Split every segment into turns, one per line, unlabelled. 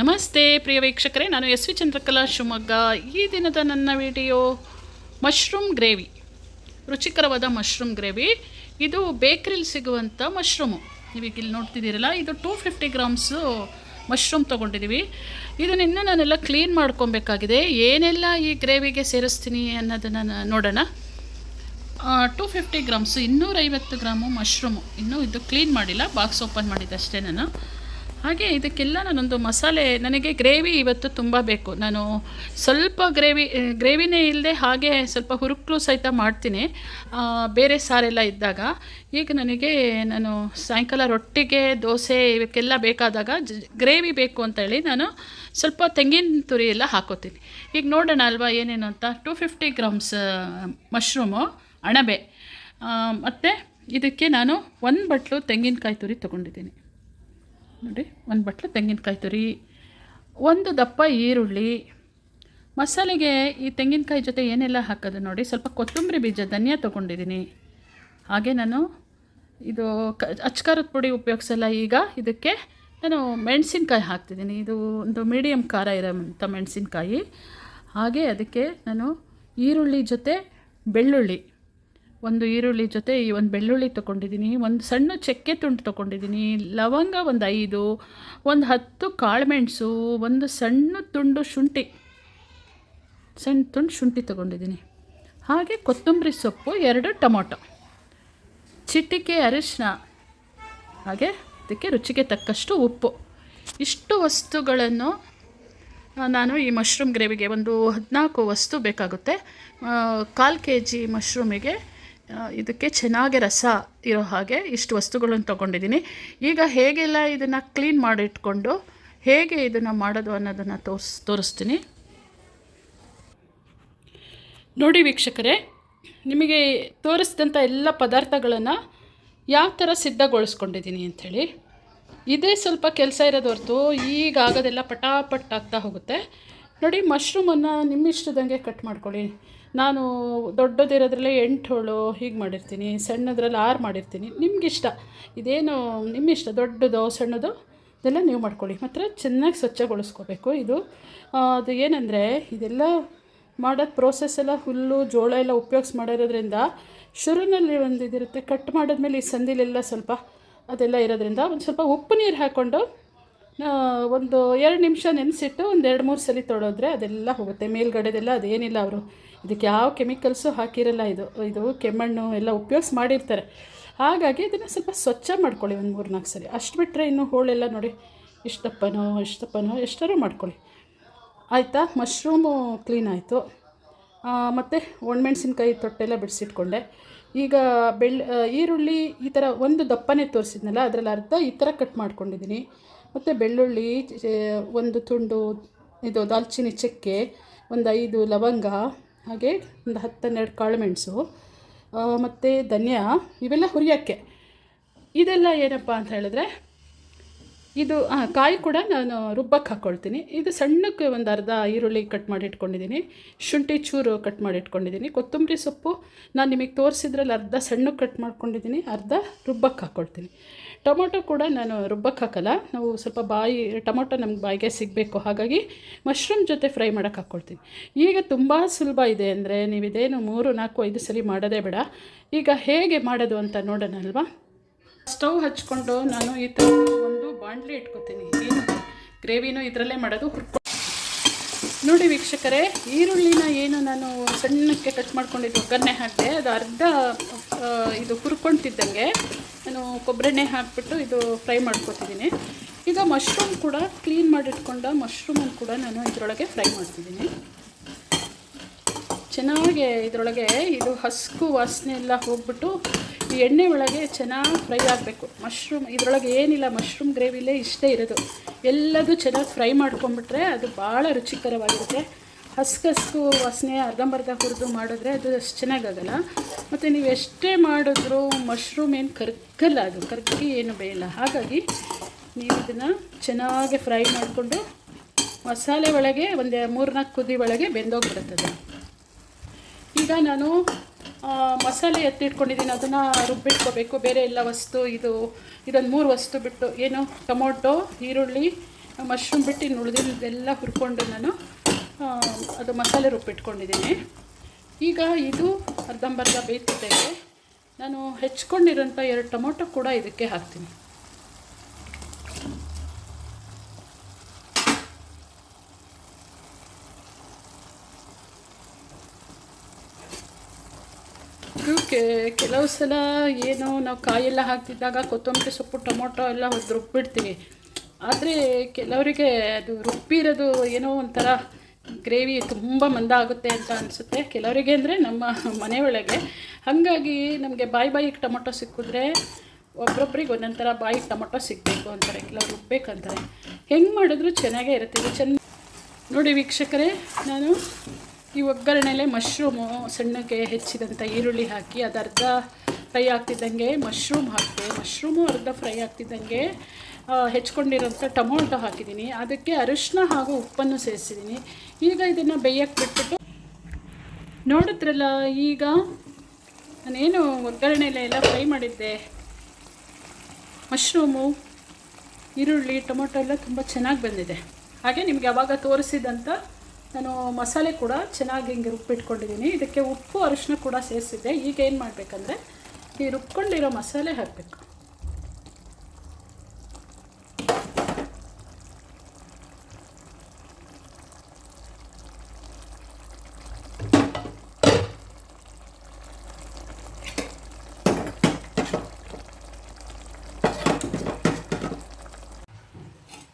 ನಮಸ್ತೆ ಪ್ರಿಯ ವೀಕ್ಷಕರೇ, ನಾನು ಎಸ್ ವಿ ಚಂದ್ರಕಲಾ ಶಿವಮೊಗ್ಗ. ಈ ದಿನದ ನನ್ನ ವಿಡಿಯೋ, ಮಶ್ರೂಮ್ ಗ್ರೇವಿ. ರುಚಿಕರವಾದ ಮಶ್ರೂಮ್ ಗ್ರೇವಿ. ಇದು ಬೇಕ್ರಿಲಿ ಸಿಗುವಂಥ ಮಶ್ರೂಮು. ನೀವೀಗ ಇಲ್ಲಿ ನೋಡ್ತಿದ್ದೀರಲ್ಲ, ಇದು ಟೂ ಫಿಫ್ಟಿ ಗ್ರಾಮ್ಸು ಮಶ್ರೂಮ್ ತೊಗೊಂಡಿದ್ದೀವಿ. ಇದನ್ನ ಇನ್ನೂ ನಾನೆಲ್ಲ ಕ್ಲೀನ್ ಮಾಡ್ಕೊಬೇಕಾಗಿದೆ. ಏನೆಲ್ಲ ಈ ಗ್ರೇವಿಗೆ ಸೇರಿಸ್ತೀನಿ ಅನ್ನೋದನ್ನು ನೋಡೋಣ. ಟೂ ಫಿಫ್ಟಿ ಗ್ರಾಮ್ಸು ಇನ್ನೂರೈವತ್ತು ಗ್ರಾಮು ಮಶ್ರೂಮು. ಇನ್ನೂ ಇದು ಕ್ಲೀನ್ ಮಾಡಿಲ್ಲ, ಬಾಕ್ಸ್ ಓಪನ್ ಮಾಡಿದ್ದಷ್ಟೇ ನಾನು. ಹಾಗೆ ಇದಕ್ಕೆಲ್ಲ ನಾನೊಂದು ಮಸಾಲೆ, ನನಗೆ ಗ್ರೇವಿ ಇವತ್ತು ತುಂಬ ಬೇಕು. ನಾನು ಸ್ವಲ್ಪ ಗ್ರೇವಿ ಗ್ರೇವಿನೇ ಇಲ್ಲದೆ ಹಾಗೆ ಸ್ವಲ್ಪ ಹುರುಕ್ಲು ಸಹಿತ ಮಾಡ್ತೀನಿ. ಬೇರೆ ಸಾರೆಲ್ಲ ಇದ್ದಾಗ. ಈಗ ನನಗೆ ನಾನು ಸಾಯಂಕಾಲ ರೊಟ್ಟಿಗೆ, ದೋಸೆ ಇವಕ್ಕೆಲ್ಲ ಬೇಕಾದಾಗ ಗ್ರೇವಿ ಬೇಕು ಅಂತ ಹೇಳಿ ನಾನು ಸ್ವಲ್ಪ ತೆಂಗಿನ ತುರಿ ಎಲ್ಲ ಹಾಕೋತೀನಿ. ಈಗ ನೋಡೋಣ ಅಲ್ವಾ ಏನೇನು ಅಂತ. ಟೂ ಫಿಫ್ಟಿ ಗ್ರಾಮ್ಸ್ ಮಶ್ರೂಮು, ಅಣಬೆ. ಮತ್ತು ಇದಕ್ಕೆ ನಾನು ಒಂದು ಬಟ್ಲು ತೆಂಗಿನಕಾಯಿ ತುರಿ ತೊಗೊಂಡಿದ್ದೀನಿ. ನೋಡಿ, ಒಂದು ಬಟ್ಲು ತೆಂಗಿನಕಾಯಿ ತುರಿ, ಒಂದು ದಪ್ಪ ಈರುಳ್ಳಿ. ಮಸಾಲೆಗೆ ಈ ತೆಂಗಿನಕಾಯಿ ಜೊತೆ ಏನೆಲ್ಲ ಹಾಕೋದು ನೋಡಿ, ಸ್ವಲ್ಪ ಕೊತ್ತಂಬರಿ ಬೀಜ, ಧನಿಯಾ ತೊಗೊಂಡಿದ್ದೀನಿ. ಹಾಗೆ ನಾನು ಇದು ಕ ಅಚ್ಕಾರದ ಪುಡಿ ಉಪಯೋಗಿಸಲ್ಲ ಈಗ, ಇದಕ್ಕೆ ನಾನು ಮೆಣಸಿನ್ಕಾಯಿ ಹಾಕ್ತಿದ್ದೀನಿ. ಇದು ಒಂದು ಮೀಡಿಯಮ್ ಖಾರ ಇರೋಂಥ ಮೆಣಸಿನ್ಕಾಯಿ. ಹಾಗೆ ಅದಕ್ಕೆ ನಾನು ಈರುಳ್ಳಿ ಜೊತೆ ಬೆಳ್ಳುಳ್ಳಿ. ಒಂದು ಈರುಳ್ಳಿ ಜೊತೆ ಈ ಒಂದು ಬೆಳ್ಳುಳ್ಳಿ ತೊಗೊಂಡಿದ್ದೀನಿ, ಒಂದು ಸಣ್ಣ ಚಕ್ಕೆ ತುಂಡು ತೊಗೊಂಡಿದ್ದೀನಿ, ಲವಂಗ ಒಂದು ಐದು, ಒಂದು ಹತ್ತು ಕಾಳುಮೆಣಸು, ಒಂದು ಸಣ್ಣ ತುಂಡು ಶುಂಠಿ, ಸಣ್ಣ ತುಂಡು ಶುಂಠಿ ತೊಗೊಂಡಿದ್ದೀನಿ. ಹಾಗೆ ಕೊತ್ತಂಬರಿ ಸೊಪ್ಪು, ಎರಡು ಟೊಮೊಟೊ, ಚಿಟಿಕೆ ಅರಿಶಿನ ಹಾಗೆ ಅದಕ್ಕೆ ರುಚಿಗೆ ತಕ್ಕಷ್ಟು ಉಪ್ಪು. ಇಷ್ಟು ವಸ್ತುಗಳನ್ನು ನಾನು ಈ ಮಶ್ರೂಮ್ ಗ್ರೇವಿಗೆ ಒಂದು ಹದಿನಾಲ್ಕು ವಸ್ತು ಬೇಕಾಗುತ್ತೆ. ಕಾಲು ಕೆ ಜಿ ಮಶ್ರೂಮಿಗೆ ಇದಕ್ಕೆ ಚೆನ್ನಾಗಿ ರಸ ಇರೋ ಹಾಗೆ ಇಷ್ಟು ವಸ್ತುಗಳನ್ನು ತೊಗೊಂಡಿದ್ದೀನಿ. ಈಗ ಹೇಗೆಲ್ಲ ಇದನ್ನು ಕ್ಲೀನ್ ಮಾಡಿಟ್ಕೊಂಡು ಹೇಗೆ ಇದನ್ನು ಮಾಡೋದು ಅನ್ನೋದನ್ನು ತೋರಿಸ್, ತೋರಿಸ್ತೀನಿ. ನೋಡಿ ವೀಕ್ಷಕರೇ, ನಿಮಗೆ ತೋರಿಸಿದಂಥ ಎಲ್ಲ ಪದಾರ್ಥಗಳನ್ನು ಯಾವ ಥರ ಸಿದ್ಧಗೊಳಿಸ್ಕೊಂಡಿದ್ದೀನಿ ಅಂಥೇಳಿ. ಇದೇ ಸ್ವಲ್ಪ ಕೆಲಸ ಇರೋದು ಹೊರತು ಈಗ ಆಗೋದೆಲ್ಲ ಪಟಾಪಟ್ ಆಗ್ತಾ ಹೋಗುತ್ತೆ. ನೋಡಿ ಮಶ್ರೂಮನ್ನು ನಿಮ್ಮಿಷ್ಟದಂಗೆ ಕಟ್ ಮಾಡ್ಕೊಳ್ಳಿ. ನಾನು ದೊಡ್ಡದಿರೋದ್ರಲ್ಲೇ ಎಂಟು ಹೋಳು ಹೀಗೆ ಮಾಡಿರ್ತೀನಿ, ಸಣ್ಣದ್ರಲ್ಲಿ ಆರು ಮಾಡಿರ್ತೀನಿ. ನಿಮಗಿಷ್ಟ ಇದೇನು ನಿಮ್ಮಿಷ್ಟ ದೊಡ್ಡದು, ಸಣ್ಣದು? ಇದೆಲ್ಲ ನೀವು ಮಾಡ್ಕೊಳ್ಳಿ. ಮಾತ್ರ ಚೆನ್ನಾಗಿ ಸ್ವಚ್ಛಗೊಳಿಸ್ಕೋಬೇಕು ಇದು. ಅದು ಏನಂದರೆ ಇದೆಲ್ಲ ಮಾಡೋದು ಪ್ರೋಸೆಸ್ ಎಲ್ಲ ಹುಲ್ಲು, ಜೋಳ ಎಲ್ಲ ಉಪಯೋಗಿಸಿ ಮಾಡಿರೋದ್ರಿಂದ ಶುರುನಲ್ಲಿ ಒಂದು ಇದಿರುತ್ತೆ ಕಟ್ ಮಾಡಿದ್ಮೇಲೆ ಈ ಸಂದಿಲೆಲ್ಲ ಸ್ವಲ್ಪ ಅದೆಲ್ಲ ಇರೋದ್ರಿಂದ ಒಂದು ಸ್ವಲ್ಪ ಉಪ್ಪು ನೀರು ಹಾಕ್ಕೊಂಡು ಒಂದು ಎರಡು ನಿಮಿಷ ನೆನೆಸಿಟ್ಟು ಒಂದು ಎರಡು ಮೂರು ಸಲ ತೊಳೆದ್ರೆ ಅದೆಲ್ಲ ಹೋಗುತ್ತೆ. ಮೇಲ್ಗಡೆದೆಲ್ಲ ಅದೇನಿಲ್ಲ ಅವರು. ಇದಕ್ಕೆ ಯಾವ ಕೆಮಿಕಲ್ಸು ಹಾಕಿರಲ್ಲ ಇದು. ಇದು ಕೆಮ್ಮಣ್ಣು ಎಲ್ಲ ಉಪಯೋಗಿಸಿ ಮಾಡಿರ್ತಾರೆ. ಹಾಗಾಗಿ ಇದನ್ನು ಸ್ವಲ್ಪ ಸ್ವಚ್ಛ ಮಾಡ್ಕೊಳ್ಳಿ ಒಂದು ಮೂರು ನಾಲ್ಕು ಸರಿ ಅಷ್ಟು ಬಿಟ್ಟರೆ ಇನ್ನು ಹೋಳೆಲ್ಲ ನೋಡಿ, ಇಷ್ಟಪ್ಪನೋ ಇಷ್ಟಪ್ಪನೋ, ಎಷ್ಟರೂ ಮಾಡ್ಕೊಳ್ಳಿ. ಆಯಿತಾ? ಮಶ್ರೂಮು ಕ್ಲೀನ್ ಆಯಿತು. ಮತ್ತು ಒಣಮೆಣ್ಸಿನ್ಕಾಯಿ ತೊಟ್ಟೆಲ್ಲ ಬಿಡಿಸಿಟ್ಕೊಂಡೆ. ಈಗ ಬೆಳ್ ಈರುಳ್ಳಿ ಈ ಥರ ಒಂದು ದಪ್ಪನೇ ತೋರಿಸಿದ್ನಲ್ಲ, ಅದರಲ್ಲಿ ಅರ್ಧ ಈ ಥರ ಕಟ್ ಮಾಡ್ಕೊಂಡಿದ್ದೀನಿ. ಮತ್ತು ಬೆಳ್ಳುಳ್ಳಿ ಒಂದು ತುಂಡು ಇದು ದಾಲ್ಚಿನ್ನಿ ಚಕ್ಕೆ, ಒಂದು ಐದು ಲವಂಗ, ಹಾಗೆ ಒಂದು ಹತ್ತನ್ನೆರಡು ಕಾಳುಮೆಣಸು ಮತ್ತು ಧನಿಯಾ, ಇವೆಲ್ಲ ಹುರಿಯೋಕ್ಕೆ. ಇದೆಲ್ಲ ಏನಪ್ಪ ಅಂತ ಹೇಳಿದ್ರೆ, ಇದು ಕಾಯಿ ಕೂಡ ನಾನು ರುಬ್ಬಕ್ಕೆ ಹಾಕ್ಕೊಳ್ತೀನಿ ಇದು ಸಣ್ಣಕ್ಕೆ ಒಂದು ಅರ್ಧ ಈರುಳ್ಳಿ ಕಟ್ ಮಾಡಿ ಇಟ್ಕೊಂಡಿದ್ದೀನಿ. ಶುಂಠಿ ಚೂರು ಕಟ್ ಮಾಡಿ ಇಟ್ಕೊಂಡಿದ್ದೀನಿ. ಕೊತ್ತಂಬರಿ ಸೊಪ್ಪು ನಾನು ನಿಮಗೆ ತೋರಿಸಿದ್ರಲ್ಲಿ ಅರ್ಧ ಸಣ್ಣಕ್ಕೆ ಕಟ್ ಮಾಡ್ಕೊಂಡಿದ್ದೀನಿ. ಅರ್ಧ ರುಬ್ಬಕ್ಕೆ ಹಾಕ್ಕೊಳ್ತೀನಿ ಟೊಮೊಟೊ ಕೂಡ ನಾನು ರುಬ್ಬಕ್ಕೆ ಹಾಕಲ್ಲ. ನಾವು ಸ್ವಲ್ಪ ಬಾಯಿ, ಟೊಮೊಟೊ ನಮ್ಗೆ ಬಾಯಿಗೆ ಸಿಗಬೇಕು. ಹಾಗಾಗಿ ಮಶ್ರೂಮ್ ಜೊತೆ ಫ್ರೈ ಮಾಡೋಕೆ ಹಾಕ್ಕೊಳ್ತೀನಿ ಈಗ ತುಂಬ ಸುಲಭ ಇದೆ ಅಂದರೆ ನೀವು ಇದೇನು ಮೂರು, ನಾಲ್ಕು, ಐದು ಸಲ ಮಾಡೋದೇ ಬೇಡ. ಈಗ ಹೇಗೆ ಮಾಡೋದು ಅಂತ ನೋಡೋಣ ಅಲ್ವಾ? ಸ್ಟವ್ ಹಚ್ಕೊಂಡು ನಾನು ಈ ಥರ ಒಂದು ಬಾಣಲಿ ಇಟ್ಕೊತೀನಿ. ಏನು ಗ್ರೇವಿನೂ ಇದರಲ್ಲೇ ಮಾಡೋದು, ಹುರ್ಕೊ ನೋಡಿ ವೀಕ್ಷಕರೇ, ಈರುಳ್ಳಿನ ಏನು ನಾನು ಸಣ್ಣಕ್ಕೆ ಕಟ್ ಮಾಡ್ಕೊಂಡಿದ್ದು ಒಗ್ಗರಣೆ ಹಾಕಿದೆ ಅದು ಅರ್ಧ ಇದು ಹುರ್ಕೊಳ್ತಿದ್ದಂಗೆ ನಾನು ಕೊಬ್ಬರೆಣ್ಣೆ ಹಾಕಿಬಿಟ್ಟು ಇದು ಫ್ರೈ ಮಾಡ್ಕೊತಿದ್ದೀನಿ. ಈಗ ಮಶ್ರೂಮ್ ಕೂಡ ಕ್ಲೀನ್ ಮಾಡಿಟ್ಕೊಂಡ ಮಶ್ರೂಮನ್ನು ಕೂಡ ನಾನು ಇದರೊಳಗೆ ಫ್ರೈ ಮಾಡ್ತಿದ್ದೀನಿ. ಚೆನ್ನಾಗಿ ಇದರೊಳಗೆ ಇದು ಹಸ್ಕು ವಾಸನೆ ಎಲ್ಲ ಹೋಗ್ಬಿಟ್ಟು ಈ ಎಣ್ಣೆ ಒಳಗೆ ಚೆನ್ನಾಗಿ ಫ್ರೈ ಆಗಬೇಕು. ಮಶ್ರೂಮ್ ಇದರೊಳಗೆ ಏನಿಲ್ಲ ಮಶ್ರೂಮ್ ಗ್ರೇವಿಲೇ ಇಷ್ಟೇ ಇರೋದು. ಎಲ್ಲದೂ ಚೆನ್ನಾಗಿ ಫ್ರೈ ಮಾಡ್ಕೊಂಬಿಟ್ರೆ ಅದು ಭಾಳ ರುಚಿಕರವಾಗಿರುತ್ತೆ. ಹಸ್ಕು ಹಸ್ಕು ವಾಸನೆ, ಅರ್ಧಂಬರ್ಧ ಹುರಿದು ಮಾಡಿದ್ರೆ ಅದು ಅಷ್ಟು ಚೆನ್ನಾಗಾಗಲ್ಲ. ಮತ್ತು ನೀವು ಎಷ್ಟೇ ಮಾಡಿದ್ರೂ ಮಶ್ರೂಮ್ ಏನು ಕರ್ಗಲ್ಲ ಅದು ಕರ್ಗಿ ಏನು ಬೇಯಲ್ಲ. ಹಾಗಾಗಿ ನೀವು ಇದನ್ನು ಚೆನ್ನಾಗಿ ಫ್ರೈ ಮಾಡಿಕೊಂಡು ಮಸಾಲೆ ಒಳಗೆ ಒಂದು ಮೂರ್ನಾಲ್ಕು ಕುದಿ ಒಳಗೆ ಬೆಂದೋಗ್ಬಿಡುತ್ತದೆ ಈಗ ನಾನು ಮಸಾಲೆ ಎತ್ತಿಟ್ಕೊಂಡಿದ್ದೀನಿ. ಅದನ್ನು ರುಬ್ಬಿಟ್ಕೋಬೇಕು. ಬೇರೆ ಎಲ್ಲ ವಸ್ತು, ಇದು, ಇದೊಂದು ಮೂರು ವಸ್ತು ಬಿಟ್ಟು, ಏನು ಟೊಮೊಟೊ, ಈರುಳ್ಳಿ ಮಶ್ರೂಮ್ ಬಿಟ್ಟು ಇನ್ನು ಉಳಿದಿದ್ದೆಲ್ಲ ಹುರ್ಕೊಂಡು ನಾನು ಅದು ಮಸಾಲೆ ರುಬ್ಬಿಟ್ಕೊಂಡಿದ್ದೀನಿ ಈಗ ಇದು ಅರ್ಧಂಬರ್ಧ ಬೇಯ್ತಿದ್ದೇವೆ ನಾನು ಹೆಚ್ಕೊಂಡಿರೋಂಥ ಎರಡು ಟೊಮೊಟೊ ಕೂಡ ಇದಕ್ಕೆ ಹಾಕ್ತೀನಿ. ಕೆಲವು ಸಲ ಏನು ನಾವು ಕಾಯೆಲ್ಲ ಹಾಕ್ತಿದ್ದಾಗ ಕೊತ್ತಂಬರಿ ಸೊಪ್ಪು, ಟೊಮೊಟೊ ಎಲ್ಲ ಹೊದ್ದು ರುಬ್ಬಿಡ್ತೀವಿ. ಆದರೆ ಕೆಲವರಿಗೆ ಅದು ರುಬ್ಬಿರೋದು ಏನೋ ಒಂಥರ ಗ್ರೇವಿ ತುಂಬ ಮಂದ ಆಗುತ್ತೆ ಅಂತ ಅನಿಸುತ್ತೆ. ಕೆಲವರಿಗೆ ಅಂದರೆ ನಮ್ಮ ಮನೆಯೊಳಗೆ ಹಾಗಾಗಿ ನಮಗೆ ಬಾಯಿ ಬಾಯಿಗೆ ಟೊಮೊಟೊ ಸಿಕ್ಕಿದ್ರೆ ಒಬ್ರೊಬ್ರಿಗೆ ಒಂದೊಂದು ಥರ ಬಾಯಿ ಟೊಮೊಟೊ ಸಿಗಬೇಕು ಅಂತಾರೆ. ಕೆಲವ್ರು ರುಬ್ಬೇಕಂತಾರೆ ಹೆಂಗೆ ಮಾಡಿದ್ರು ಚೆನ್ನಾಗೇ ಇರುತ್ತೆ. ಇದು ಚೆನ್ನ ನೋಡಿ ವೀಕ್ಷಕರೇ, ನಾನು ಈ ಒಗ್ಗರಣೆಲೆ ಮಶ್ರೂಮು ಸಣ್ಣಗೆ ಹೆಚ್ಚಿದಂಥ ಈರುಳ್ಳಿ ಹಾಕಿ, ಅದು ಅರ್ಧ ಫ್ರೈ ಆಗ್ತಿದ್ದಂಗೆ ಮಶ್ರೂಮ್ ಹಾಕಿದೆ. ಮಶ್ರೂಮು ಅರ್ಧ ಫ್ರೈ ಆಗ್ತಿದ್ದಂಗೆ ಹೆಚ್ಕೊಂಡಿರೋಂಥ ಟೊಮೊಟೊ ಹಾಕಿದ್ದೀನಿ. ಅದಕ್ಕೆ ಅರಿಶಿನ ಹಾಗೂ ಉಪ್ಪನ್ನು ಸೇರಿಸಿದ್ದೀನಿ. ಈಗ ಇದನ್ನು ಬೇಯಕ್ಕೆ ಬಿಟ್ಬಿಟ್ಟು ನೋಡಿದ್ರಲ್ಲ, ಈಗ ನಾನೇನು ಒಗ್ಗರಣೆಲೆ ಎಲ್ಲ ಫ್ರೈ ಮಾಡಿದ್ದೆ. ಮಶ್ರೂಮು, ಈರುಳ್ಳಿ, ಟೊಮೊಟೊ ಎಲ್ಲ ತುಂಬ ಚೆನ್ನಾಗಿ ಬಂದಿದೆ. ಹಾಗೆ ನಿಮಗೆ ಅವಾಗ ತೋರಿಸಿದಂಥ ನಾನು ಮಸಾಲೆ ಕೂಡ ಚೆನ್ನಾಗಿ ಹಿಂಗೆ ರುಬ್ಬಿಟ್ಕೊಂಡಿದ್ದೀನಿ. ಇದಕ್ಕೆ ಉಪ್ಪು, ಅರಿಶಿನ ಕೂಡ ಸೇರಿಸಿದ್ದೆ. ಈಗ ಏನು ಮಾಡಬೇಕಂದ್ರೆ, ಈ ರುಬ್ಕೊಂಡಿರೋ ಮಸಾಲೆ ಹಾಕಬೇಕು.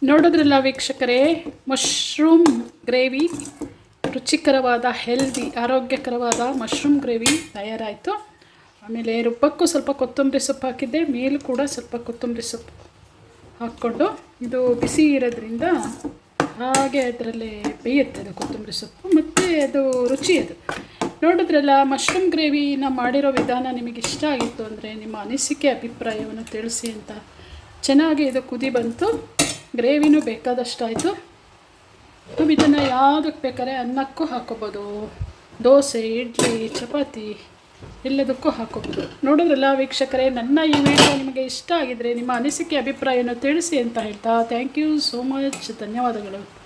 ನೋಡಿದ್ರಲ್ಲ ವೀಕ್ಷಕರೇ? ಮಶ್ರೂಮ್ ಗ್ರೇವಿ ರುಚಿಕರವಾದ ಹೆಲ್ದಿ ಆರೋಗ್ಯಕರವಾದ ಮಶ್ರೂಮ್ ಗ್ರೇವಿ ತಯಾರಾಯಿತು. ಆಮೇಲೆ ರುಬ್ಬಕ್ಕೂ ಸ್ವಲ್ಪ ಕೊತ್ತಂಬರಿ ಸೊಪ್ಪು ಹಾಕಿದ್ದೆ, ಮೇಲೂ ಕೂಡ ಸ್ವಲ್ಪ ಕೊತ್ತಂಬರಿ ಸೊಪ್ಪು ಹಾಕ್ಕೊಂಡು ಇದು ಬಿಸಿ ಇರೋದ್ರಿಂದ ಹಾಗೆ ಅದರಲ್ಲಿ ಬೇಯುತ್ತೆ ಅದು ಕೊತ್ತಂಬರಿ ಸೊಪ್ಪು, ಮತ್ತು ಅದು ರುಚಿ ಅದು. ನೋಡಿದ್ರಲ್ಲ ಮಶ್ರೂಮ್ ಗ್ರೇವಿನ ಮಾಡಿರೋ ವಿಧಾನ ನಿಮಗೆ ಇಷ್ಟ ಆಗಿತ್ತು ಅಂದರೆ ನಿಮ್ಮ ಅನಿಸಿಕೆ, ಅಭಿಪ್ರಾಯವನ್ನು ತಿಳಿಸಿ ಅಂತ ಚೆನ್ನಾಗಿ ಇದು ಕುದಿ ಬಂತು. ಗ್ರೇವಿನೂ ಬೇಕಾದಷ್ಟು ಆಯಿತು ನಾವು ಇದನ್ನು ಯಾವುದಕ್ಕೆ ಬೇಕಾದ್ರೆ ಅನ್ನಕ್ಕೂ ಹಾಕೋಬೋದು. ದೋಸೆ, ಇಡ್ಲಿ, ಚಪಾತಿ, ಎಲ್ಲದಕ್ಕೂ ಹಾಕೋಬೋದು. ನೋಡಿದ್ರಲ್ಲ ವೀಕ್ಷಕರೇ, ನನ್ನ ಈ ವಿಡಿಯೋ ನಿಮಗೆ ಇಷ್ಟ ಆಗಿದರೆ ನಿಮ್ಮ ಅನಿಸಿಕೆ, ಅಭಿಪ್ರಾಯವನ್ನು ತಿಳಿಸಿ ಅಂತ ಹೇಳ್ತಾ ಥ್ಯಾಂಕ್ ಯು ಸೋ ಮಚ್ ಧನ್ಯವಾದಗಳು.